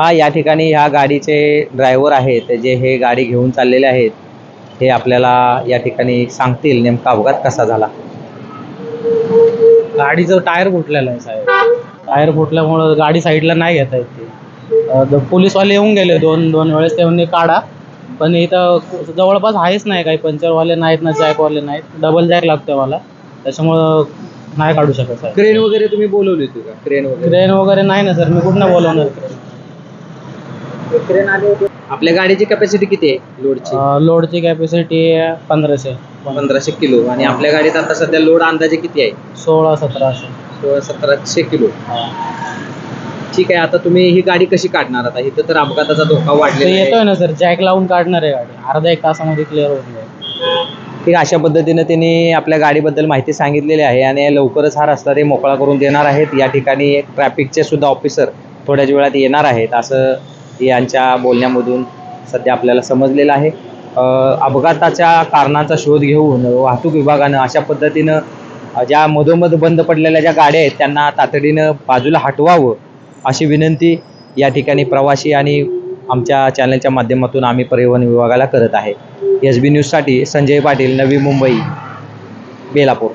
हा या ठिकाणी ह्या गाडीचे ड्रायव्हर आहेत जे हे गाडी घेऊन चाललेले आहेत हे आपल्याला या ठिकाणी सांगतील नेमका अपघात कसा झाला. गाडीचं टायर फुटलेलं आहे साहेब टायर फुटल्यामुळं गाडी साईडला नाही घेता येत पोलीसवाले येऊन गेले दोन दोन वेळेस ते म्हणले काढा. पण इथं जवळपास आहेच नाही काही पंचरवाले नाहीत ना जॅकवाले नाहीत डबल जॅक लागतोय मला. त्याच्यामुळं नाही काढू शकत क्रेन वगैरे तुम्ही बोलवली होती का? क्रेन वगैरे? क्रेन वगैरे नाही ना सर मी कुठनं बोलवणार क्रेन क्रेन आले होते आपल्या गाडीची कॅपॅसिटी किती आहे लोडची लोडची कॅपॅसिटी पंधराशे. पंधराशे किलो. आणि आपल्या गाडीत आता सध्या लोड अंदाजे किती आहे? सोळा सतराशे. सोळा सतराशे किलो. ठीक आहे आता तुम्ही ही गाडी कशी काढणार? आता इथं तर अपघाताचा धोका वाढलेला येतोय ना सर जॅक लावून काढणार आहे गाडी. अर्धा एक तासामध्ये क्लिअर होऊन जाईल. ठीक आहे अशा पद्धतीनं त्यांनी आपल्या गाडीबद्दल माहिती सांगितलेली आहे आणि लवकरच हा रस्ता ते मोकळा करून देणार आहेत. या ठिकाणी ट्रॅफिकचे सुद्धा ऑफिसर थोड्याच वेळात येणार आहेत. असं यांच्या बोलण्यामधून सध्या आपल्याला समजलेलं आहे. अपघाताच्या कारणांचा शोध घेऊन वाहतूक विभागानं अशा पद्धतीनं ज्या मधोमध बंद पडलेल्या ज्या गाड्या आहेत त्यांना तातडीनं बाजूला हटवावं अशी विनंती या ठिकाणी प्रवासी आणि आमच्या चॅनलच्या माध्यमातून आम्ही परिवहन विभागाला करत आहे. एस बी न्यूजसाठी संजय पाटील नवी मुंबई बेलापूर.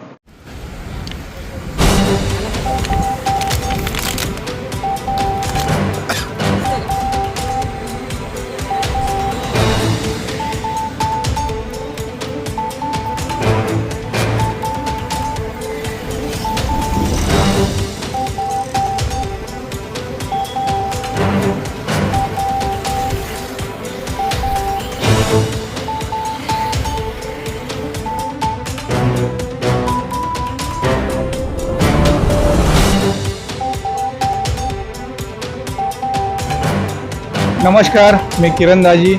नमस्कार मी किरणदाजी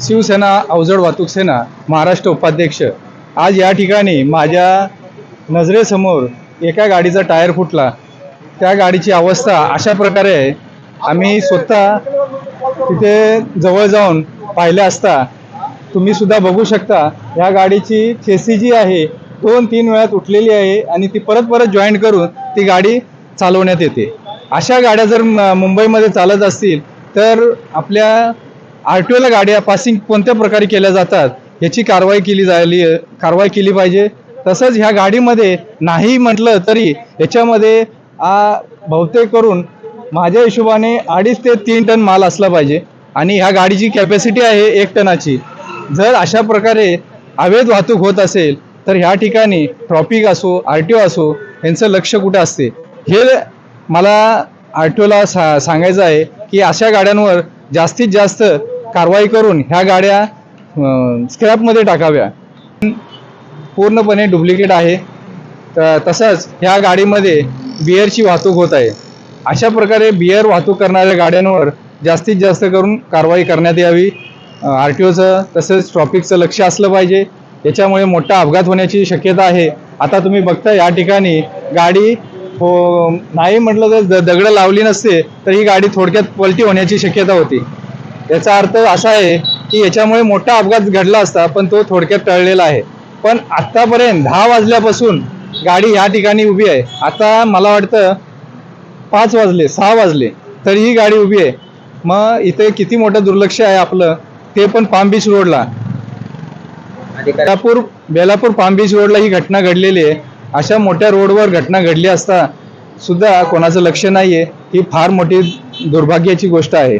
शिवसेना अवजड वाहतूक सेना महाराष्ट्र उपाध्यक्ष. आज या ठिकाणी माझ्या नजरेसमोर एका गाडीचा टायर फुटला. त्या गाडीची अवस्था अशा प्रकारे आहे. आम्ही स्वतः तिथे जवळ जाऊन पाहिले असता तुम्ही सुद्धा बघू शकता या गाडीची चेसी जी आहे दोन तीन वेळा उठलेली आहे आणि ती परत परत जॉईंट करून ती गाडी चालवण्यात येते. अशा गाड्या जर म- मुंबईमध्ये चालत असतील तर आपल्या आर टी ओला गाड्या पासिंग कोणत्या प्रकारे केल्या जातात याची कारवाई केली झाली कारवाई केली पाहिजे. तसंच ह्या गाडीमध्ये नाही म्हटलं तरी याच्यामध्ये बहुतेक करून माझ्या हिशोबाने अडीच ते तीन टन माल असला पाहिजे. आणि ह्या गाडीची कॅपॅसिटी आहे एक टनाची. जर अशा प्रकारे अवैध वाहतूक होत असेल तर ह्या ठिकाणी ट्रॉफिक असो आर टी ओ असो यांचं लक्ष कुठं असते? हे मला आर टी ओला सा सांगायचं आहे. की अशा गाड्यांवर जास्तीत जास्त कारवाई करून ह्या गाड्या स्क्रॅपमध्ये टाकाव्या. पूर्णपणे डुप्लिकेट आहे. तसंच ह्या गाडीमध्ये बिअरची वाहतूक होत आहे. अशा प्रकारे बिअर वाहतूक करणाऱ्या गाड्यांवर जास्तीत जास्त करून कारवाई करण्यात यावी. आर टी ओचं तसंच ट्रॉफिकचं लक्ष असलं पाहिजे. याच्यामुळे मोठा अपघात होण्याची शक्यता आहे. आता तुम्ही बघता या ठिकाणी गाडी हो नाही म्हटलं तर द दगडं लावली नसते तर ही गाडी थोडक्यात पलटी होण्याची शक्यता होती. याचा अर्थ असा आहे की याच्यामुळे मोठा अपघात घडला असता पण तो थोडक्यात टळलेला आहे. पण आत्तापर्यंत दहा वाजल्यापासून गाडी ह्या ठिकाणी उभी आहे. आता मला वाटतं पाच वाजले सहा वाजले तरी ही गाडी उभी आहे. मग इथे किती मोठं दुर्लक्ष आहे आपलं ते पण पाम बीच रोडला. बेलापूर बेलापूर पाम बीच रोडला ही घटना घडलेली आहे. अशा मोठ्या रोडवर घटना घडली असता सुद्धा कोणाचं लक्ष नाही आहे ही फार मोठी दुर्भाग्याची गोष्ट आहे.